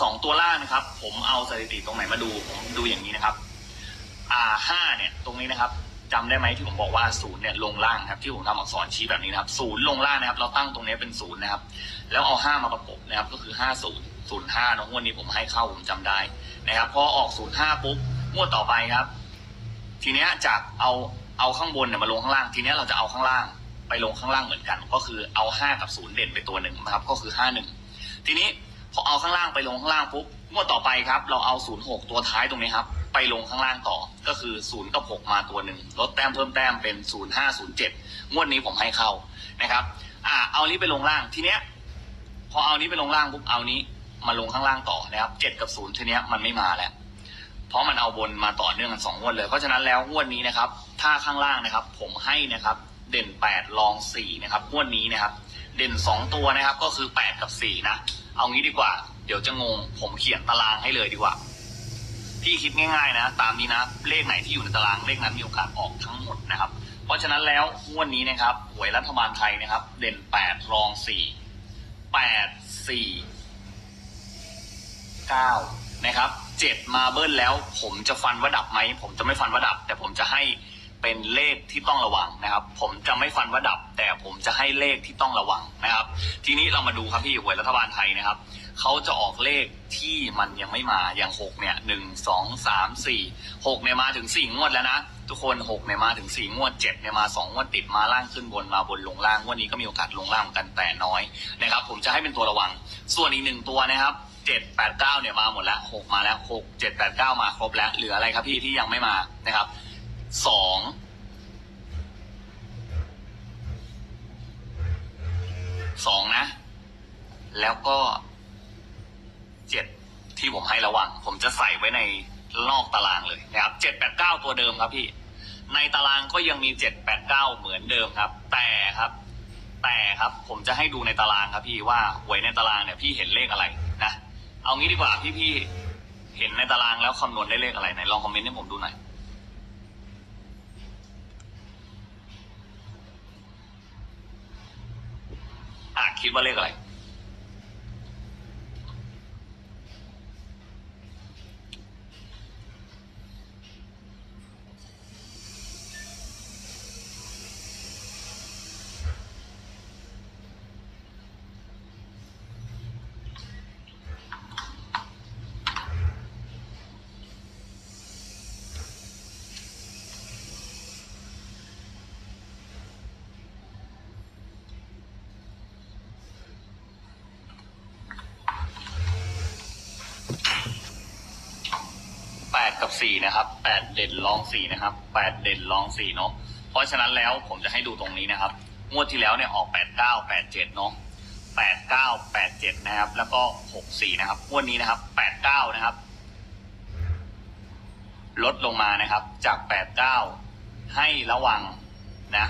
สองตัวล่างนะครับ ผมเอาสถิติตรงไหนมาดูผมดูอย่างนี้นะครับอ่าห้าเนี่ยตรงนี้นะครับจำได้ไหมที่ผมบอกว่าศูนย์เนี่ยลงล่างครับที่ผมทำอักษรชี้แบบนี้นะครับศูนย์ลงล่างนะครับ เราตั้งตรงนี้เป็นศูนย์นะครับ แล้วเอาห้ามาประกบนะครับก็คือห้าศูนย์ศูนย์ห้าน้องวันนี้ผมให้เข้าผมจำได้นะครับพอออกศูนย์ห้าปุ๊บงวดต่อไปครับ ทีเนี้ยจากเอาเอาข้างบนเนี่ยมาลงข้างล่าง ทีเนี้ยเราจะเอาข้างล่างไปลงข้างล่างเหมือนกัน ก็คือเอาห้ากับศูนย์เด่นไปตัวหนึ่งนะครับ ก็คือห้าหนึ่งทีนี้ พอเอาข้างล่างไปลงข้างล่างปุ๊บงวดต่อไปครับ เราเอาศูนย์หกตัวท้ายตรงนี้ครับ ไปลงข้างล่างต่อก็คือศูนย์กับหกมาตัวหนึ่งลดแต้มเพิ่มแต้มเป็นศูนย์ห้าศูนย์เจ็ดงวดนี้ผมให้เข้านะครับ อ่า เอานี้ไปลงล่างทีเนี้ย พอเอานี้ไปลงล่างปุ๊บเอานี้มาลงข้างล่างต่อนะครับเจ็ดกับศูนย์ทีเนี้ยมันไม่มาแล้วเพราะมันเอาบนมาต่อเนื่องกันสองงวดเลย เพราะฉะนั้นแล้วงวดนี้นะครับ ถ้าข้างล่างนะครับ ผมให้นะครับ เด่นแปดรองสี่นะครับงวดนี้นะครับ เด่นสองตัวนะครับ ก็คือแปดกับสี่นะ เอางี้ดีกว่า เดี๋ยวจะงง ผมเขียนตารางให้เลยดีกว่า พี่คิดง่ายๆนะ ตามนี้นะ เลขไหนที่อยู่ในตารางเลขนั้นมีโอกาสออกทั้งหมดนะครับ เพราะฉะนั้นแล้วงวดนี้นะครับหวยรัฐบาลไทยนะครับ เด่นแปดรองสี่แปดสี่เก้านะครับเจ็ดมาเบิ้ลแล้ว ผมจะฟันว่าดับไหม ผมจะไม่ฟันว่าดับ แต่ผมจะให้ เป็นเลขที่ต้องระวังนะครับ ผมจะไม่ฟันว่าดับ แต่ผมจะให้เลขที่ต้องระวังนะครับ ทีนี้เรามาดูครับพี่หวยรัฐบาลไทยนะครับเขาจะออกเลขที่มันยังไม่มาอย่างหกเนี่ยหนึ่งสองสามสี่หกเนี่ยมาถึงสี่งวดแล้วนะทุกคนหกเนี่ยมาถึงสี่งวดเจ็ดเนี่ยมาสองงวดติดมาล่างขึ้นบนมาบนลงล่างงวันนี้ก็มีโอกาสลงล่างกันแต่น้อยนะครับ ผมจะให้เป็นตัวระวัง ส่วนอีกหนึ่งตัวนะครับเจ็ดแปดเก้าเนี่ยมาหมดแล้วหกมาแล้วหกเจ็ดแปดเก้ามาครบแล้วเหลืออะไรครับพี่ที่ยังไม่มานะครับ สองสองนะ แล้วก็เจ็ดที่ผมให้ระวังผมจะใส่ไว้ในลอกตารางเลยนะครับเจ็ดแปดเก้าตัวเดิมครับพี่ ในตารางก็ยังมีเจ็ดแปดเก้าเหมือนเดิมครับ แต่ครับ แต่ครับผมจะให้ดูในตารางครับพี่ว่าหวยในตารางเนี่ยพี่เห็นเลขอะไรนะเอางี้ดีกว่าพี่พี่เห็นในตารางแล้วคำนวณได้เลขอะไรไหนลองคอมเมนต์ให้ผมดูหน่อย อะคิดว่าเลขอะไร แปดกับ สี่นะครับแปดเด่นรองสี่นะครับแปดเด่นรองสี่เนาะเพราะฉะนั้นแล้วผมจะให้ดูตรงนี้นะครับงวดที่แล้วเนี่ยออกแปดเก้าแปดเจ็ดเนาะแปดเก้าแปดเจ็ดนะครับ แล้วก็หกสี่นะครับงวดนี้นะครับแปดเก้านะครับ ลดลงมานะครับ จากแปดเก้าให้ระวังนะ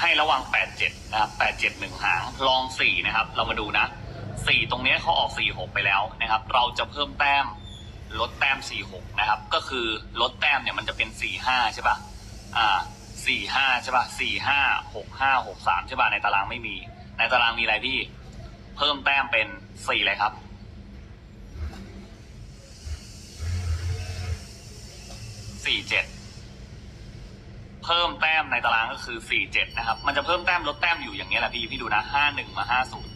ให้ระวัง 87 นะครับ 87 หนึ่งหาง ลอง 4 นะครับ เรามาดูนะ 4 ตรงนี้เขาออก 46 ไปแล้วนะครับ เราจะเพิ่มแต้ม ลดแต้ม 46 นะครับ ก็คือลดแต้มเนี่ยมันจะเป็น 45 ใช่ป่ะ อ่า 45 ใช่ป่ะ 45 65 63 ใช่ป่ะ ในตารางไม่มี ในตารางมีอะไรพี่ เพิ่มแต้มเป็น 4 เลยครับ47เพิ่มแต้มในตารางก็คือ 47 นะครับ มันจะเพิ่มแต้มลดแต้มอยู่อย่างนี้ยแหละพี่ พี่ดูนะ 51 มา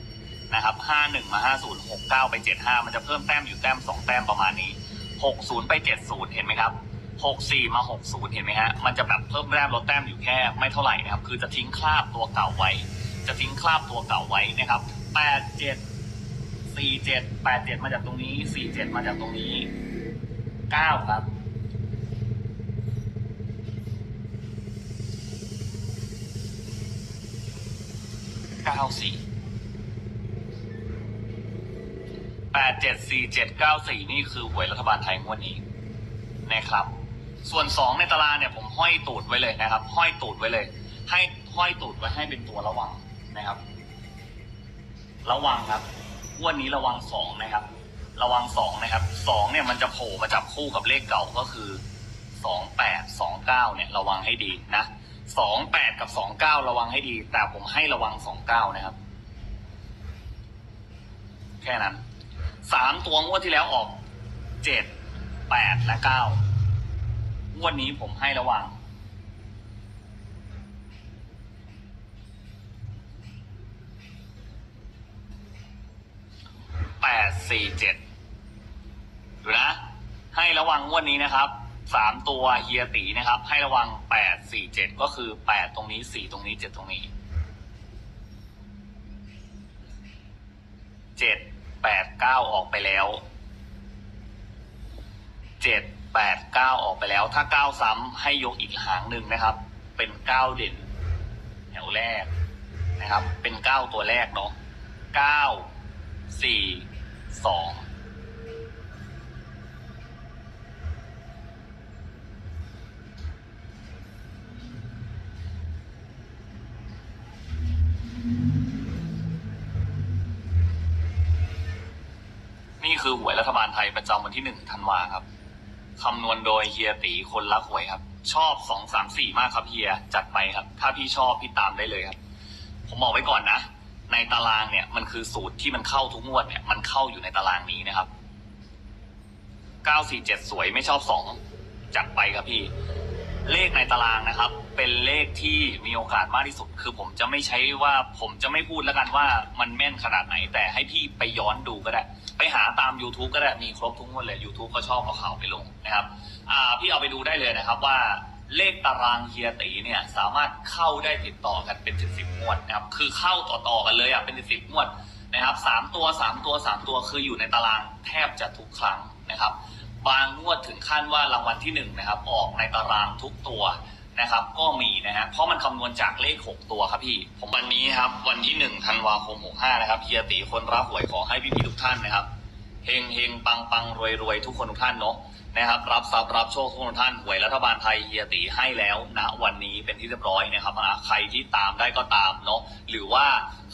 50 นะครับ 51 มา 50 69 ไป 75 มันจะเพิ่มแต้มอยู่แต้ม 2 แต้มประมาณนี้ 60 ไป 70 เห็นไหมครับ 64 มา 60 เห็นไหมฮะ มันจะแบบเพิ่มแต้มลดแต้มอยู่แค่ไม่เท่าไหร่นะครับ คือจะทิ้งคราบตัวเก่าไว้ จะทิ้งคราบตัวเก่าไว้นะครับ 87 47 87 มาจากตรงนี้ 47 มาจากตรงนี้ 9 ครับ เก้าสี่แปดเจ็ดสี่เจ็ดเก้าสี่นี่คือหวยรัฐบาลไทยงวดนี้นะครับ ส่วนสองในตารางเนี่ยผมห้อยตูดไว้เลยนะครับ ห้อยตูดไว้เลย ให้ห้อยตูดไว้ให้เป็นตัวระวังนะครับ ระวังครับงวดนี้ระวังสองนะครับ ระวังสองนะครับสองเนี่ยมันจะโผล่มาจับคู่กับเลขเก่าก็คือสองแปดสองเก้าเนี่ยระวังให้ดีนะ สองแปดกับสองเก้าระวังให้ดี แต่ผมให้ระวังสองเก้านะครับ แค่นั้นสามตัวงวดที่แล้วออกเจ็ดแปดและเก้างวดนี้ผมให้ระวัง แปดสี่เจ็ดดูนะ ให้ระวังงวดนี้นะครับ สามตัวเฮียตีนะครับ ให้ระวังแปดสี่เจ็ดก็คือแปดตรงนี้สี่ตรงนี้เจ็ดตรงนี้เจ็ดแปดเก้าออกไปแล้วเจ็ดแปดเก้าออกไปแล้ว ถ้าเก้าซ้ำให้ยกอีกหางหนึ่งนะครับ เป็นเก้าเด่นแถวแรกนะครับ เป็นเก้าตัวแรกเนาะเก้าสี่สองนี่ คือหวยรัฐบาลไทยประจำวันที่หนึ่งธันวาครับคำนวณโดยเฮียตีคนรักหวยครับ ชอบสองสามสี่มากครับเฮียจัดไปครับ ถ้าพี่ชอบพี่ตามได้เลยครับ ผมบอกไว้ก่อนนะ ในตารางเนี่ยมันคือสูตรที่มันเข้าทุกงวดเนี่ยมันเข้าอยู่ในตารางนี้นะครับเก้าสี่เจ็ดสวยไม่ชอบสองจัดไปครับพี่ เลขในตารางนะครับ เป็นเลขที่มีโอกาสมากที่สุด คือผมจะไม่ใช้ว่าผมจะไม่พูดแล้วกันว่ามันแม่นขนาดไหน แต่ให้พี่ไปย้อนดูก็ได้ ไปหาตาม YouTube ก็ได้มีครบทุกงวดเลย YouTube ก็ชอบเอาข่าวไปลงนะครับอ่าพี่เอาไปดูได้เลยนะครับว่าเลขตารางเฮียตีเนี่ยสามารถเข้าได้ติดต่อกันเป็นสิบสิบงวดนะครับคือเข้าต่อๆกันเลยอะเป็นสิบสิบงวดนะครับสามตัวสามตัวสามตัวคืออยู่ในตารางแทบจะทุกครั้งนะครับ บางงวดถึงขั้นว่ารางวัลที่หนึ่งนะครับออกในตารางทุกตัวนะครับ ก็มีนะฮะเพราะมันคำนวณจากเลขหกตัวครับพี่ ผมวันนี้ครับ วันที่หนึ่งธันวาคมหกห้านะครับเฮียตีคนรับหวยขอให้พี่ๆทุกท่านนะครับเฮงเฮงปังปังรวยรวยทุกคนทุกท่านเนาะนะครับ รับทรัพย์รับโชคทุกคนท่านหวยรัฐบาลไทยเฮียตีให้แล้วณวันนี้เป็นที่เรียบร้อยนะครับนะใครที่ตามได้ก็ตามเนาะหรือว่า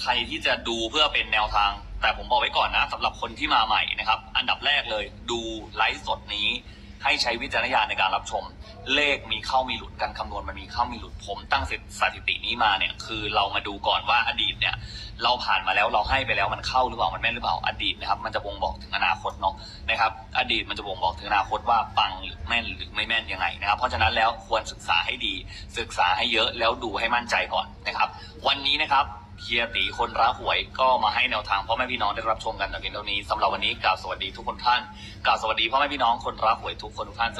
ใครที่จะดูเพื่อเป็นแนวทาง แต่ผมบอกไว้ก่อนนะสำหรับคนที่มาใหม่นะครับ อันดับแรกเลยดูไลฟ์สดนี้ ให้ใช้วิจารณญาณในการรับชม เลขมีเข้ามีหลุดการคำนวณมันมีเข้ามีหลุดผมตั้งสถิตินี้มาเนี่ยคือเรามาดูก่อนว่าอดีตเนี่ย เราผ่านมาแล้วเราให้ไปแล้วมันเข้าหรือเปล่ามันแม่นหรือเปล่าอดีตนะครับ มันจะบ่งบอกถึงอนาคตเนาะนะครับ อดีตมันจะบ่งบอกถึงอนาคตว่าปังหรือแม่นหรือไม่แม่นยังไงนะครับ เพราะฉะนั้นแล้วควรศึกษาให้ดี ศึกษาให้เยอะแล้วดูให้มั่นใจก่อนนะครับ วันนี้นะครับ เฮียตีคนรักหวยก็มาให้แนวทางพ่อแม่พี่น้องได้รับชมกันแต่เพียงเท่านี้สำหรับวันนี้กล่าวสวัสดีทุกคนท่านกล่าวสวัสดีพ่อแม่พี่น้องคนรักหวยทุกคนทุกท่าน